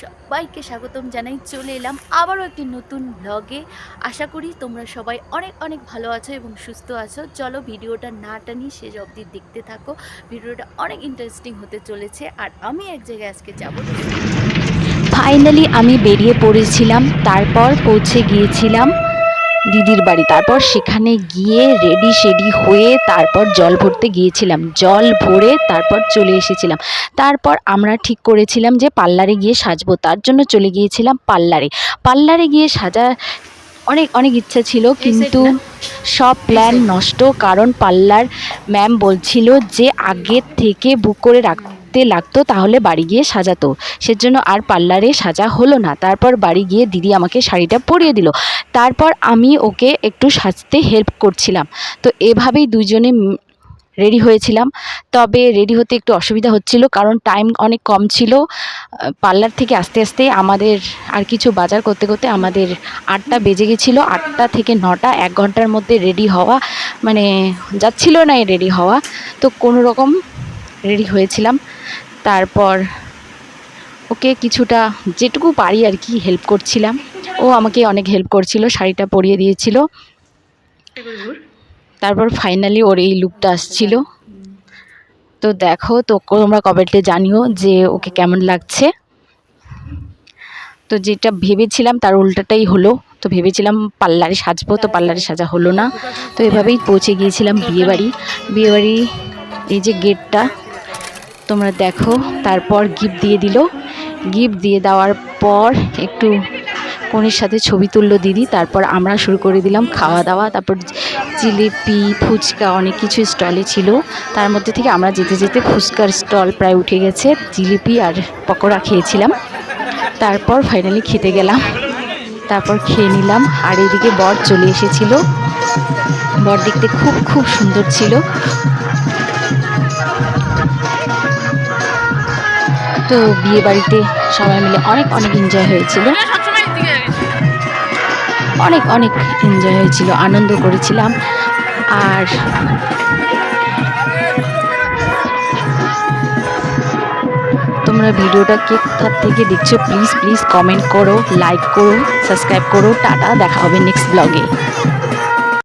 সবাইকে স্বাগতম জানাই। চলে এলাম আবারও একটি নতুন ব্লগে আশা করি তোমরা সবাই অনেক অনেক ভালো আছো এবং সুস্থ আছো। চলো ভিডিওটা না টানি শেষ অবধি দেখতে থাকো। ভিডিওটা অনেক ইন্টারেস্টিং হতে চলেছে। আর আমি এক জায়গায় আজকে যাব। ফাইনালি আমি বেরিয়ে পড়েছিলাম তারপর পৌঁছে গিয়েছিলাম দিদির বাড়ি। তারপর সেখানে গিয়ে রেডি শেডি হয়ে তারপর জল ভরতে গিয়েছিলাম। জল ভরে তারপর চলে এসেছিলাম। তারপর আমরা ঠিক করেছিলাম যে পার্লারে গিয়ে সাজবো। তার জন্য চলে গিয়েছিলাম পার্লারে। পার্লারে গিয়ে সাজা অনেক অনেক ইচ্ছা ছিল কিন্তু সব প্ল্যান নষ্ট। কারণ পার্লার ম্যাম বলছিল যে আগের থেকে বুক করে রাখতে লাগতো, তাহলে বাড়ি গিয়ে সাজাতো। সেজন্য আর পার্লারে সাজা হলো না। তারপর বাড়ি গিয়ে দিদি আমাকে শাড়িটা পরিয়ে দিল। তারপর আমি ওকে একটু সাজতে হেল্প করছিলাম। তো এভাবেই দুজনে রেডি হয়েছিলাম। তবে রেডি হতে একটু অসুবিধা হচ্ছিল, কারণ টাইম অনেক কম ছিল। পার্লার থেকে আস্তে আস্তে আমাদের আর কিছু বাজার করতে করতে আমাদের আটটা বেজে গেছিল। আটটা থেকে নটা, এক ঘণ্টার মধ্যে রেডি হওয়া মানে যাচ্ছিল না রেডি হওয়া। তো কোনো রকম রেডি হয়েছিলাম। তারপর ওকে কিছুটা যেটুকু পারি আর কি হেল্প করছিলাম। ও আমাকে অনেক হেল্প করছিল, শাড়িটা পরিয়ে দিয়েছিল। তারপর ফাইনালি ওর এই লুকটা আসছিল। তো দেখো, তো তোমরা কমেন্টে জানিও যে ওকে কেমন লাগছে। তো যেটা ভেবেছিলাম তার উল্টাটাই হলো। তো ভেবেছিলাম পার্লারে সাজবো, তো পার্লারে সাজা হলো না। তো এভাবেই পৌঁছে গিয়েছিলাম বিয়েবাড়ি। বিয়েবাড়ি এই যে গেটটা তোমরা দেখো, তারপর গিফট দিয়ে দিল। গিফট দিয়ে দেওয়ার পর একটু কনের সাথে ছবি তুললো দিদি, তারপর আমরা শুরু করে দিলাম খাওয়া দাওয়া। তারপর জিলিপি, ফুচকা অনেক কিছু স্টলে ছিল। তার মধ্যে থেকে আমরা যেতে যেতে ফুচকার স্টল প্রায় উঠে গেছে, জিলিপি আর পকোড়া খেয়েছিলাম। তারপর ফাইনালি খেতে গেলাম। তারপর খেয়ে নিলাম, আর এদিকে বর চলে এসেছিল। বর দেখতে খুব খুব সুন্দর ছিল। তো বিয়ে বাড়িতে সবাই মিলে অনেক অনেক এনজয় হয়েছিল। অনেক অনেক এনজয় হয়েছিল আনন্দ করেছিলাম। আর তোমরা ভিডিওটা কে কোথার থেকে দেখছ প্লিজ প্লিজ কমেন্ট করো লাইক করো সাবস্ক্রাইব করো। টাটা দেখা হবে নেক্সট ব্লগে